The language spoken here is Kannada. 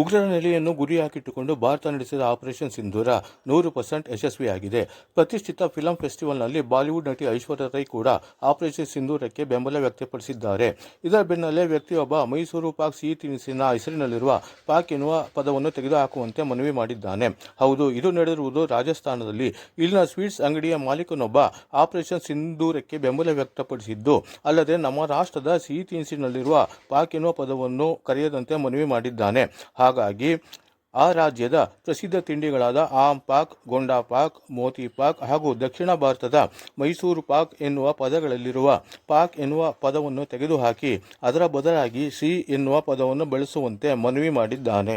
ಉಗ್ರರ ನೆಲೆಯನ್ನು ಗುರಿಯಾಗಿಟ್ಟುಕೊಂಡು ಭಾರತ ನಡೆಸಿದ ಆಪರೇಷನ್ ಸಿಂಧೂರ ನೂರು ಪರ್ಸೆಂಟ್ ಯಶಸ್ವಿಯಾಗಿದೆ. ಪ್ರತಿಷ್ಠಿತ ಫಿಲಂ ಫೆಸ್ಟಿವಲ್ನಲ್ಲಿ ಬಾಲಿವುಡ್ ನಟಿ ಐಶ್ವರ್ಯ ರೈ ಕೂಡ ಆಪರೇಷನ್ ಸಿಂಧೂರಕ್ಕೆ ಬೆಂಬಲ ವ್ಯಕ್ತಪಡಿಸಿದ್ದಾರೆ. ಇದರ ಬೆನ್ನಲ್ಲೇ ವ್ಯಕ್ತಿಯೊಬ್ಬ ಮೈಸೂರು ಪಾಕ್ ಸಿಹಿ ತಿನಿಸಿನ ಹೆಸರಿನಲ್ಲಿರುವ ಪಾಕ್ ಎನ್ನುವ ಪದವನ್ನು ತೆಗೆದುಹಾಕುವಂತೆ ಮನವಿ ಮಾಡಿದ್ದಾನೆ. ಹೌದು, ಇದು ನಡೆದಿರುವುದು ರಾಜಸ್ಥಾನದಲ್ಲಿ. ಇಲ್ಲಿನ ಸ್ವೀಟ್ಸ್ ಅಂಗಡಿಯ ಮಾಲೀಕನೊಬ್ಬ ಆಪರೇಷನ್ ಸಿಂಧೂರಕ್ಕೆ ಬೆಂಬಲ ವ್ಯಕ್ತಪಡಿಸಿದ್ದು, ಅಲ್ಲದೆ ನಮ್ಮ ರಾಷ್ಟ್ರದ ಸಿಹಿ ತಿನಿಸಿನಲ್ಲಿರುವ ಪಾಕ್ ಎನ್ನುವ ಪದವನ್ನು ಕರೆಯದಂತೆ ಮನವಿ ಮಾಡಿದ್ದಾನೆ. ಹಾಗಾಗಿ ಆ ರಾಜ್ಯದ ಪ್ರಸಿದ್ಧ ತಿಂಡಿಗಳಾದ ಆಮ್ ಪಾಕ್, ಗೊಂಡಾ ಪಾಕ್, ಮೋತಿ ಪಾಕ್ ಹಾಗೂ ದಕ್ಷಿಣ ಭಾರತದ ಮೈಸೂರು ಪಾಕ್ ಎನ್ನುವ ಪದಗಳಲ್ಲಿರುವ ಪಾಕ್ ಎನ್ನುವ ಪದವನ್ನು ತೆಗೆದುಹಾಕಿ ಅದರ ಬದಲಾಗಿ ಸಿ ಎನ್ನುವ ಪದವನ್ನು ಬಳಸುವಂತೆ ಮನವಿ ಮಾಡಿದ್ದಾನೆ.